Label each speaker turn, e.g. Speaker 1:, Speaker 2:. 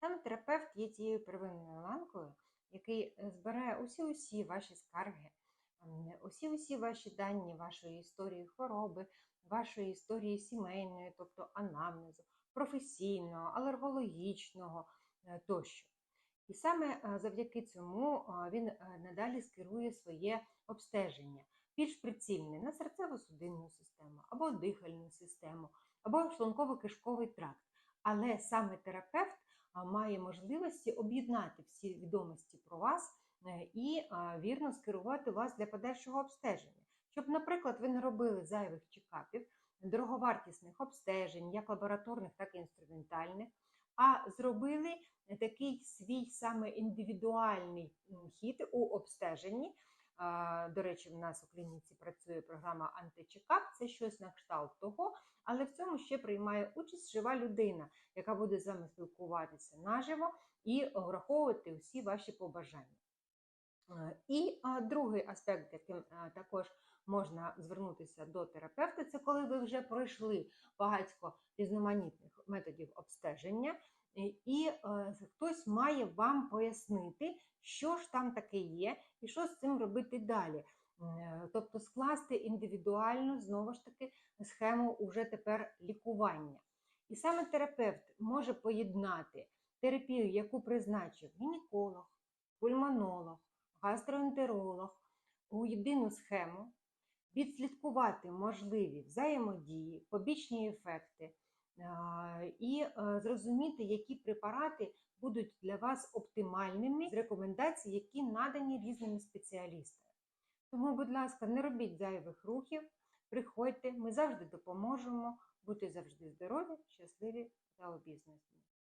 Speaker 1: Саме терапевт є тією первинною ланкою, який е, збирає усі-усі ваші скарги, усі-усі ваші дані вашої історії хвороби, вашої історії сімейної, тобто анамнезу, професійного, алергологічного е, тощо. І саме е, завдяки цьому він надалі скерує своє обстеження більш прицільне на серцево-судинну систему, або дихальну систему, або шлунково-кишковий тракт. Але саме терапевт має можливості об'єднати всі відомості про вас е, і вірно скерувати вас для подальшого обстеження. Щоб, наприклад, ви не робили зайвих чекапів, дороговартісних обстежень, як лабораторних, так і інструментальних, а зробили такий свій саме індивідуальний хід у обстеженні. До речі, в нас у клініці працює програма античекап, це щось на кшталт того, але в цьому ще приймає участь жива людина, яка буде з вами спілкуватися наживо і враховувати усі ваші побажання. І другий аспект, яким також можна звернутися до терапевта, це коли ви вже пройшли багатько різноманітних методів обстеження, і, і е, хтось має вам пояснити, що ж там таке є, і що з цим робити далі. Е, Тобто скласти індивідуальну, знову ж таки, схему уже тепер лікування. І саме терапевт може поєднати терапію, яку призначив гінеколог, пульмонолог, гастроентеролог у єдину схему, відслідкувати можливі взаємодії, побічні ефекти і е, зрозуміти, які препарати будуть для вас оптимальними з рекомендацій, які надані різними спеціалістами. Тому, будь ласка, не робіть зайвих рухів, приходьте, ми завжди допоможемо бути завжди здорові, щасливі та обізнані.